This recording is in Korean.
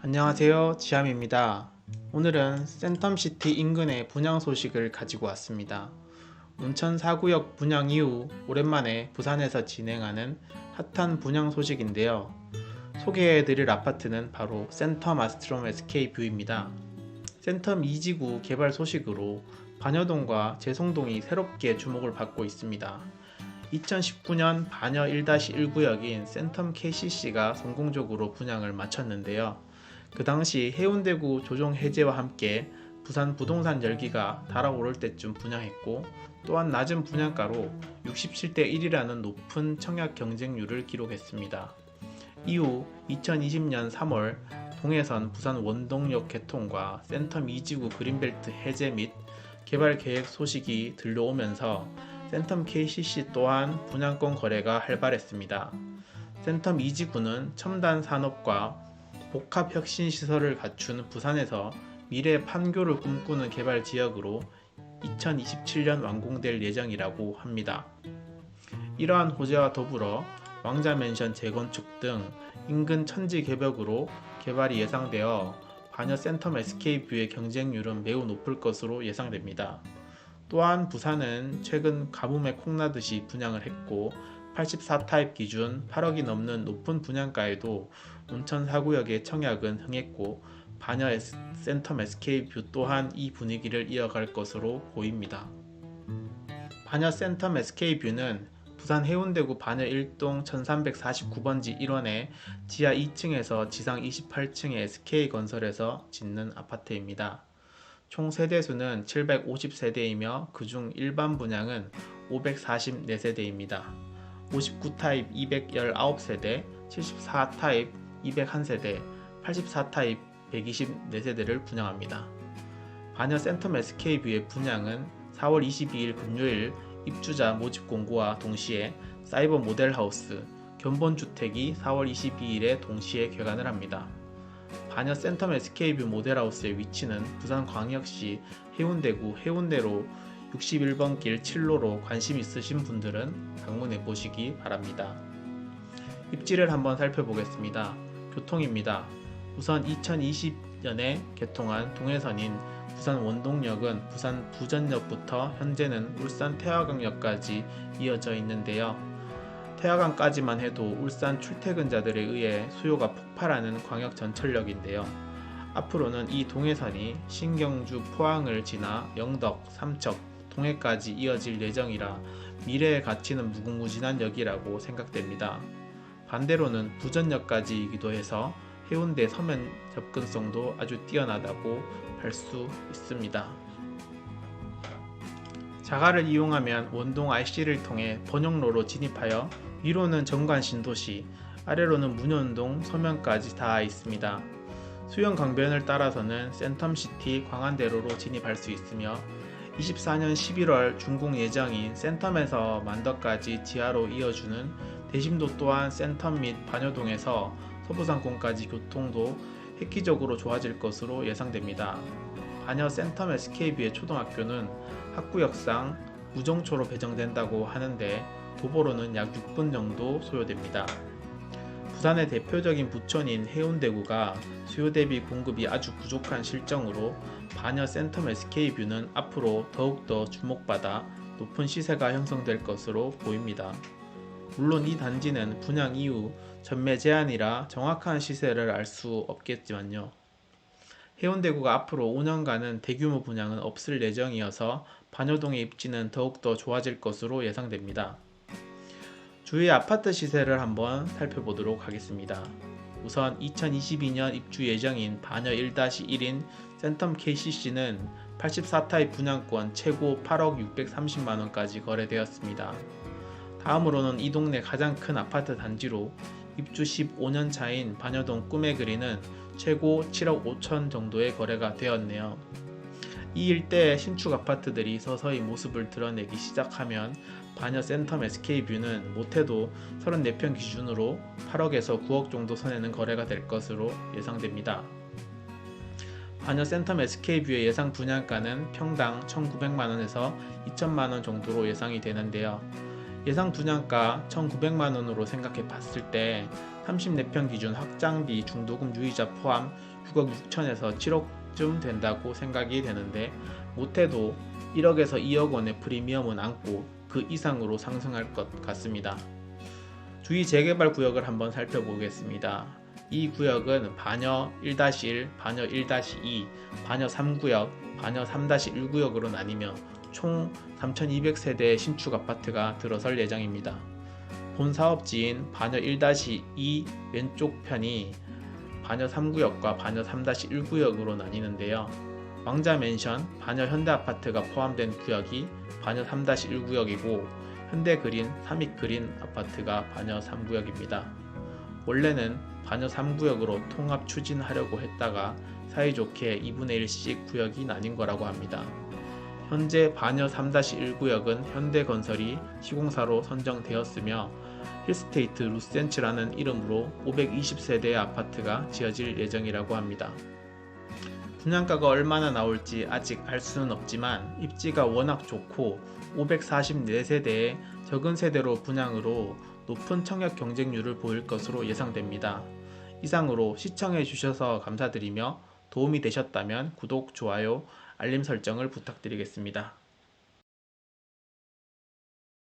안녕하세요. 지암입니다. 오늘은 센텀시티 인근의 분양 소식을 가지고 왔습니다. 온천 4구역 분양 이후 오랜만에 부산에서 진행하는 핫한 분양 소식인데요. 소개해드릴 아파트는 바로 센텀 아스트롬 SK 뷰입니다. 센텀 2지구 개발 소식으로 반여동과 제송동이 새롭게 주목을 받고 있습니다. 2019년 반여 1-1구역인 센텀 KCC가 성공적으로 분양을 마쳤는데요. 그 당시 해운대구 조정 해제와 함께 부산 부동산 열기가 달아오를 때쯤 분양했고 또한 낮은 분양가로 67대 1이라는 높은 청약 경쟁률을 기록했습니다. 이후 2020년 3월 동해선 부산 원동역 개통과 센텀 2지구 그린벨트 해제 및 개발 계획 소식이 들려오면서 센텀 KCC 또한 분양권 거래가 활발했습니다. 센텀 2지구는 첨단 산업과 복합 혁신 시설을 갖춘 부산에서 미래 판교를 꿈꾸는 개발 지역으로 2027년 완공될 예정이라고 합니다. 이러한 호재와 더불어 왕자 맨션 재건축 등 인근 천지 개벽으로 개발이 예상되어 반여 센텀 SK뷰의 경쟁률은 매우 높을 것으로 예상됩니다. 또한 부산은 최근 가뭄에 콩나듯이 분양을 했고 84타입 기준 8억이 넘는 높은 분양가에도 온천 4구역의 청약은 흥했고 반여 센텀 SK뷰 또한 이 분위기를 이어갈 것으로 보입니다. 반여 센텀 SK뷰는 부산 해운대구 반여 1동 1349번지 1원에 지하 2층에서 지상 28층의 SK건설에서 짓는 아파트입니다. 총 세대수는 750세대이며 그중 일반 분양은 544세대입니다. 59타입 219세대, 74타입 201세대, 84타입 124세대를 분양합니다. 반여 센텀 SK뷰의 분양은 4월 22일 금요일 입주자 모집 공고와 동시에 사이버 모델하우스, 견본주택이 4월 22일에 동시에 개관을 합니다. 반여 센텀 SK뷰 모델하우스의 위치는 부산광역시 해운대구 해운대로 61번 길 7로로 관심 있으신 분들은 방문해 보시기 바랍니다. 입지를 한번 살펴보겠습니다. 교통입니다. 우선 2020년에 개통한 동해선인 부산 원동역은 부산 부전역부터 현재는 울산 태화강역까지 이어져 있는데요. 태화강까지만 해도 울산 출퇴근자들에 의해 수요가 폭발하는 광역 전철역인데요. 앞으로는 이 동해선이 신경주 포항을 지나 영덕, 삼척, 동해까지 이어질 예정이라 미래의 가치는 무궁무진한 역이라고 생각됩니다. 반대로는 부전역까지이기도 해서 해운대 서면 접근성도 아주 뛰어나다고 할 수 있습니다. 자가를 이용하면 원동 RC를 통해 번영로로 진입하여 위로는 정관 신도시, 아래로는 문현동 서면까지 닿아 있습니다. 수영 강변을 따라서는 센텀시티 광안대로로 진입할 수 있으며 24년 11월 준공 예정인 센텀에서 만덕까지 지하로 이어주는 대심도 또한 센텀 및 반여동에서 서부상공까지 교통도 획기적으로 좋아질 것으로 예상됩니다. 반여 센텀 SKB의 초등학교는 학구역상 무정초로 배정된다고 하는데 도보로는 약 6분 정도 소요됩니다. 부산의 대표적인 부천인 해운대구가 수요 대비 공급이 아주 부족한 실정으로 반여 센텀 SK뷰는 앞으로 더욱더 주목받아 높은 시세가 형성될 것으로 보입니다. 물론 이 단지는 분양 이후 전매 제한이라 정확한 시세를 알 수 없겠지만요. 해운대구가 앞으로 5년간은 대규모 분양은 없을 예정이어서 반여동의 입지는 더욱더 좋아질 것으로 예상됩니다. 주위 아파트 시세를 한번 살펴보도록 하겠습니다. 우선 2022년 입주 예정인 반여 1-1인 센텀 KCC는 84타입 분양권 최고 8억 630만원까지 거래되었습니다. 다음으로는 이 동네 가장 큰 아파트 단지로 입주 15년 차인 반여동 꿈의 그리는 최고 7억 5천 정도의 거래가 되었네요. 이 일대의 신축 아파트들이 서서히 모습을 드러내기 시작하면 반여 센텀 SK뷰는 못해도 34평 기준으로 8억에서 9억 정도 선에는 거래가 될 것으로 예상됩니다. 반여 센텀 SK뷰의 예상 분양가는 평당 1,900만원에서 2천만원 정도로 예상이 되는데요. 예상 분양가 1,900만 원으로 생각해 봤을 때 34평 기준 확장비 중도금 유의자 포함 6억 6천에서 7억 쯤 된다고 생각이 되는데 못해도 1억에서 2억 원의 프리미엄은 안고 그 이상으로 상승할 것 같습니다. 주위 재개발 구역을 한번 살펴보겠습니다. 이 구역은 반여 1-1, 반여 1-2, 반여 3구역, 반여 3-1구역으로 나뉘며 총 3,200세대의 신축 아파트가 들어설 예정입니다. 본 사업지인 반여 1-2 왼쪽 편이 반여 3구역과 반여 3-1구역으로 나뉘는데요. 왕자 맨션, 반여 현대 아파트가 포함된 구역이 반여 3-1구역이고 현대 그린, 삼익 그린 아파트가 반여 3구역입니다. 원래는 반여 3구역으로 통합 추진하려고 했다가 사이좋게 2분의 1씩 구역이 나뉜 거라고 합니다. 현재 반여 3-1구역은 현대건설이 시공사로 선정되었으며 힐스테이트 루센츠라는 이름으로 520세대의 아파트가 지어질 예정이라고 합니다. 분양가가 얼마나 나올지 아직 알 수는 없지만 입지가 워낙 좋고 544세대의 적은 세대로 분양으로 높은 청약 경쟁률을 보일 것으로 예상됩니다. 이상으로 시청해 주셔서 감사드리며 도움이 되셨다면 구독, 좋아요, 알림 설정을 부탁드리겠습니다.